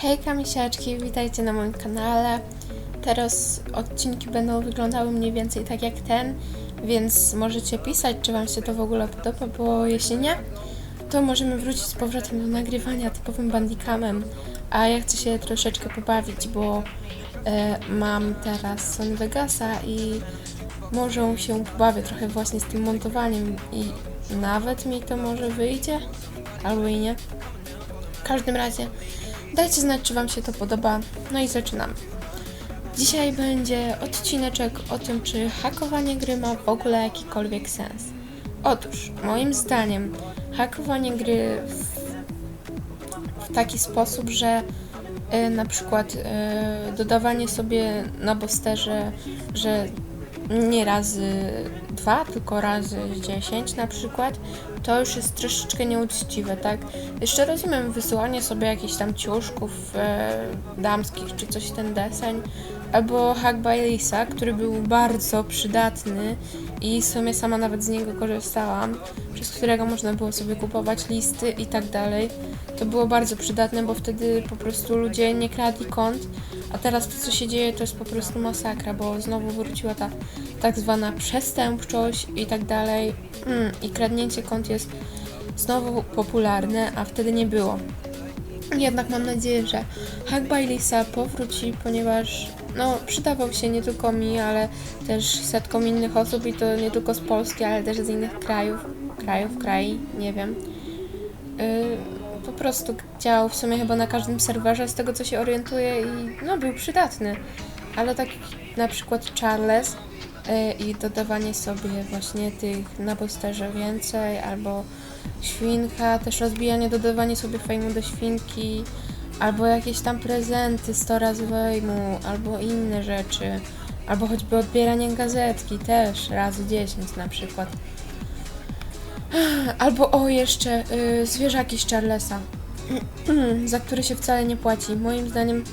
Hejka misiaczki, witajcie na moim kanale. Teraz odcinki będą wyglądały mniej więcej tak jak ten, więc możecie pisać, czy wam się to w ogóle podoba, bo jeśli nie, to możemy wrócić z powrotem do nagrywania typowym bandicamem. A ja chcę się troszeczkę pobawić, bo e, mam teraz Sony Vegasa i może się pobawię trochę właśnie z tym montowaniem i nawet mi to może wyjdzie, albo i nie. W każdym razie dajcie znać, czy Wam się to podoba. No i zaczynamy. Dzisiaj będzie odcineczek o tym, czy hakowanie gry ma w ogóle jakikolwiek sens. Otóż, moim zdaniem, hakowanie gry w, w taki sposób, że y, na przykład y, dodawanie sobie na bosterze, że nie razy dwa, tylko razy dziesięć na przykład, to już jest troszeczkę nieuczciwe, tak? Jeszcze rozumiem wysyłanie sobie jakichś tam ciuszków e, damskich, czy coś ten deseń, albo Hack by Lisa, który był bardzo przydatny i w sumie sama nawet z niego korzystałam, przez którego można było sobie kupować listy i tak dalej. To było bardzo przydatne, bo wtedy po prostu ludzie nie kradli kont, a teraz to, co się dzieje, to jest po prostu masakra, bo znowu wróciła ta tak zwana przestępczość i tak dalej. Mm, I kradnięcie kont jest znowu popularne, a wtedy nie było. Jednak mam nadzieję, że Hack by Lisa powróci, ponieważ no, przydawał się nie tylko mi, ale też setkom innych osób i to nie tylko z Polski, ale też z innych krajów, krajów, kraj, nie wiem. Yy, po prostu działał w sumie chyba na każdym serwerze, z tego co się orientuję i no, był przydatny. Ale tak na przykład Charles yy, i dodawanie sobie właśnie tych na posterze więcej, albo świnka, też rozbijanie, dodawanie sobie fejmu do świnki, albo jakieś tam prezenty 100 razy wejmu, albo inne rzeczy, albo choćby odbieranie gazetki też razy 10 na przykład. Albo o jeszcze y, zwierzaki z Charlesa, za które się wcale nie płaci. Moim zdaniem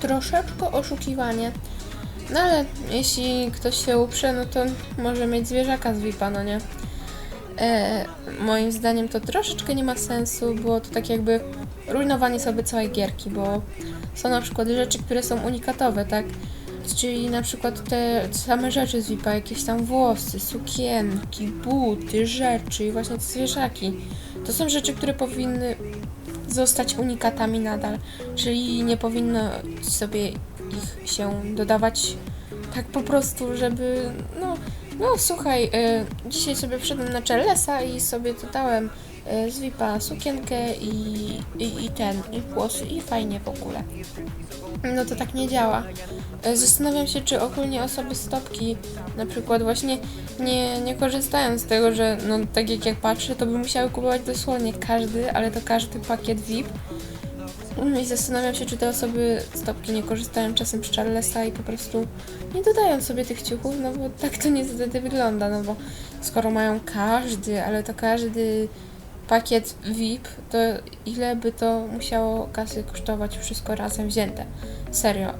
troszeczkę oszukiwanie. No ale jeśli ktoś się uprze, no to może mieć zwierzaka z VIP-a, no nie? E, moim zdaniem to troszeczkę nie ma sensu, było to tak jakby rujnowanie sobie całej gierki, bo są na przykład rzeczy, które są unikatowe, tak? Czyli na przykład te same rzeczy z VIP-a, jakieś tam włosy, sukienki, buty, rzeczy i właśnie te zwierzaki. To są rzeczy, które powinny zostać unikatami nadal, czyli nie powinno sobie ich się dodawać tak po prostu, żeby no no słuchaj, y, dzisiaj sobie wszedłem na Charlesa i sobie dodałem y, z VIPa sukienkę i, i, i ten, i włosy i fajnie w ogóle. No to tak nie działa. Y, zastanawiam się, czy ogólnie osoby stopki na przykład właśnie nie, nie korzystają z tego, że no tak jak jak patrzę, to by musiały kupować dosłownie każdy, ale to każdy pakiet VIP. No I zastanawiam się, czy te osoby stopki nie korzystają czasem z Charlesa i po prostu nie dodają sobie tych ciuchów, no bo tak to niestety wygląda, no bo skoro mają każdy, ale to każdy pakiet VIP, to ile by to musiało kasy kosztować wszystko razem wzięte? Serio,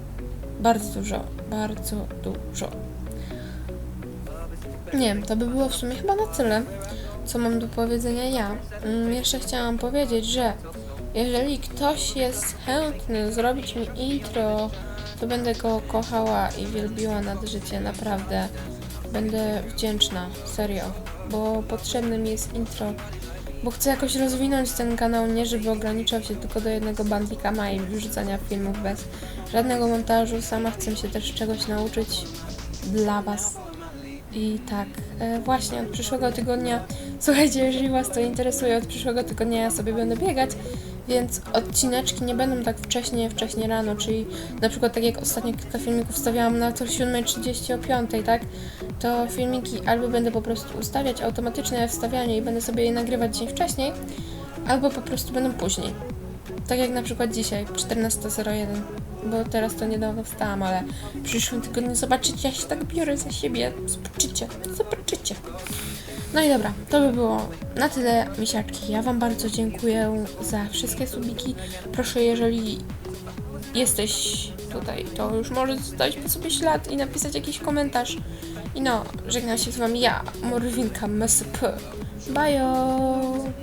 bardzo dużo, bardzo dużo. Nie wiem, to by było w sumie chyba na tyle, co mam do powiedzenia ja. Mm, Jeszcze chciałam powiedzieć, że jeżeli ktoś jest chętny zrobić mi intro, to będę go kochała i wielbiła nad życie, naprawdę. Będę wdzięczna, serio, bo potrzebne mi jest intro, bo chcę jakoś rozwinąć ten kanał, nie żeby ograniczał się tylko do jednego bandikama i wrzucania filmów bez żadnego montażu. Sama chcę się też czegoś nauczyć dla Was. I tak, e, właśnie od przyszłego tygodnia, słuchajcie, jeżeli Was to interesuje, od przyszłego tygodnia ja sobie będę biegać, więc odcineczki nie będą tak wcześnie, wcześnie rano, czyli na przykład tak jak ostatnio kilka filmików wstawiałam na to 7.30 o 5, tak? To filmiki albo będę po prostu ustawiać automatyczne wstawianie i będę sobie je nagrywać dzień wcześniej, albo po prostu będą później. Tak jak na przykład dzisiaj, 14.01, bo teraz to niedawno wstałam, ale w przyszłym tygodniu zobaczycie, jak się tak biorę za siebie. Zobaczycie, zobaczycie. No i dobra, to by było na tyle, misiaczki. Ja Wam bardzo dziękuję za wszystkie subiki. Proszę, jeżeli jesteś tutaj, to już możesz zostawić po sobie ślad i napisać jakiś komentarz. I no, żegnam się z Wami ja, Morwinka MSP. Bye!